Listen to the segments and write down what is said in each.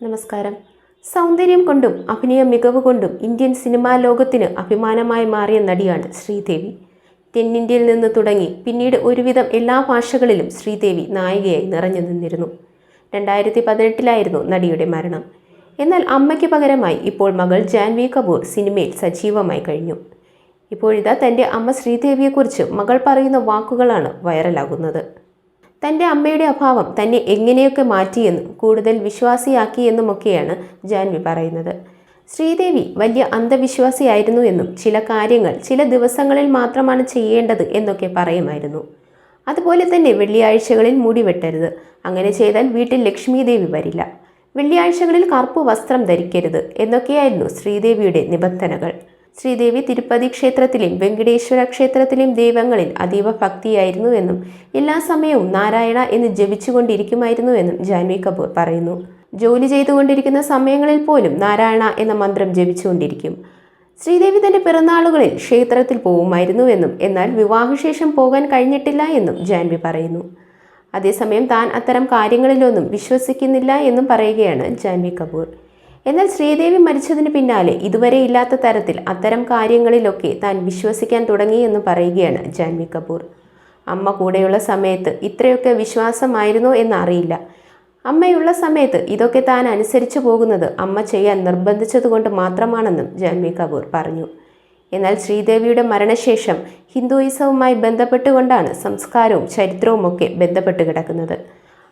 നമസ്കാരം. സൗന്ദര്യം കൊണ്ടും അഭിനയ മികവ് കൊണ്ടും ഇന്ത്യൻ സിനിമാ ലോകത്തിന് അഭിമാനമായി മാറിയ നടിയാണ് ശ്രീദേവി. തെന്നിന്ത്യയിൽ നിന്ന് തുടങ്ങി പിന്നീട് ഒരുവിധം എല്ലാ ഭാഷകളിലും ശ്രീദേവി നായികയായി നിറഞ്ഞു നിന്നിരുന്നു. രണ്ടായിരത്തി പതിനെട്ടിലായിരുന്നു നടിയുടെ മരണം. എന്നാൽ അമ്മയ്ക്ക് പകരമായി ഇപ്പോൾ മകൾ ജാൻവി കപൂർ സിനിമയിൽ സജീവമായി കഴിഞ്ഞു. ഇപ്പോഴിതാ തന്റെ അമ്മ ശ്രീദേവിയെക്കുറിച്ച് മകൾ പറയുന്ന വാക്കുകളാണ് വൈറലാകുന്നത്. തന്റെ അമ്മയുടെ അഭാവം തന്നെ എങ്ങനെയൊക്കെ മാറ്റിയെന്നും കൂടുതൽ വിശ്വാസിയാക്കിയെന്നുമൊക്കെയാണ് ജാൻവി പറയുന്നത്. ശ്രീദേവി വലിയ അന്ധവിശ്വാസിയായിരുന്നു എന്നും ചില കാര്യങ്ങൾ ചില ദിവസങ്ങളിൽ മാത്രമാണ് ചെയ്യേണ്ടത് എന്നൊക്കെ പറയുമായിരുന്നു. അതുപോലെ തന്നെ വെള്ളിയാഴ്ചകളിൽ മുടി വെട്ടരുത്. അങ്ങനെ ചെയ്താൽ വീട്ടിൽ ലക്ഷ്മി ദേവി വരില്ല. വെള്ളിയാഴ്ചകളിൽ കറുപ്പ് വസ്ത്രം ധരിക്കരുത് എന്നൊക്കെയായിരുന്നു ശ്രീദേവിയുടെ നിബന്ധനകൾ. ശ്രീദേവി തിരുപ്പതി ക്ഷേത്രത്തിലെയും വെങ്കടേശ്വര ക്ഷേത്രത്തിലെയും ദൈവങ്ങളിൽ അതീവ ഭക്തിയായിരുന്നുവെന്നും എല്ലാ സമയവും നാരായണ എന്ന് ജപിച്ചുകൊണ്ടിരിക്കുമായിരുന്നുവെന്നും ജാൻവി കപൂർ പറയുന്നു. ജോലി ചെയ്തുകൊണ്ടിരിക്കുന്ന സമയങ്ങളിൽ പോലും നാരായണ എന്ന മന്ത്രം ജപിച്ചുകൊണ്ടിരിക്കും. ശ്രീദേവി തന്റെ പിറന്നാളുകളിൽ ക്ഷേത്രത്തിൽ പോകുമായിരുന്നുവെന്നും എന്നാൽ വിവാഹശേഷം പോകാൻ കഴിഞ്ഞിട്ടില്ല എന്നും ജാൻവി പറയുന്നു. അതേസമയം താൻ അത്തരം കാര്യങ്ങളിലൊന്നും വിശ്വസിക്കുന്നില്ല എന്നും പറയുകയാണ് ജാൻവി കപൂർ. എന്നാൽ ശ്രീദേവി മരിച്ചതിന് പിന്നാലെ ഇതുവരെ ഇല്ലാത്ത തരത്തിൽ അത്തരം കാര്യങ്ങളിലൊക്കെ താൻ വിശ്വസിക്കാൻ തുടങ്ങിയെന്ന് പറയുകയാണ് ജാൻവി കപൂർ. അമ്മ കൂടെയുള്ള സമയത്ത് ഇത്രയൊക്കെ വിശ്വാസമായിരുന്നോ എന്നറിയില്ല. അമ്മയുള്ള സമയത്ത് ഇതൊക്കെ താൻ അനുസരിച്ചു പോകുന്നത് അമ്മ ചെയ്യാൻ നിർബന്ധിച്ചതുകൊണ്ട് മാത്രമാണെന്നും ജാൻവി കപൂർ പറഞ്ഞു. എന്നാൽ ശ്രീദേവിയുടെ മരണശേഷം ഹിന്ദുയിസവുമായി ബന്ധപ്പെട്ടുകൊണ്ടാണ് സംസ്കാരവും ചരിത്രവും ഒക്കെ ബന്ധപ്പെട്ട് കിടക്കുന്നത്.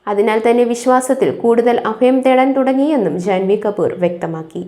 അതിനാൽ തന്നെ വിശ്വാസത്തിൽ കൂടുതൽ അഭയം തേടാൻ തുടങ്ങിയെന്നും ജാൻവി കപൂർ വ്യക്തമാക്കി.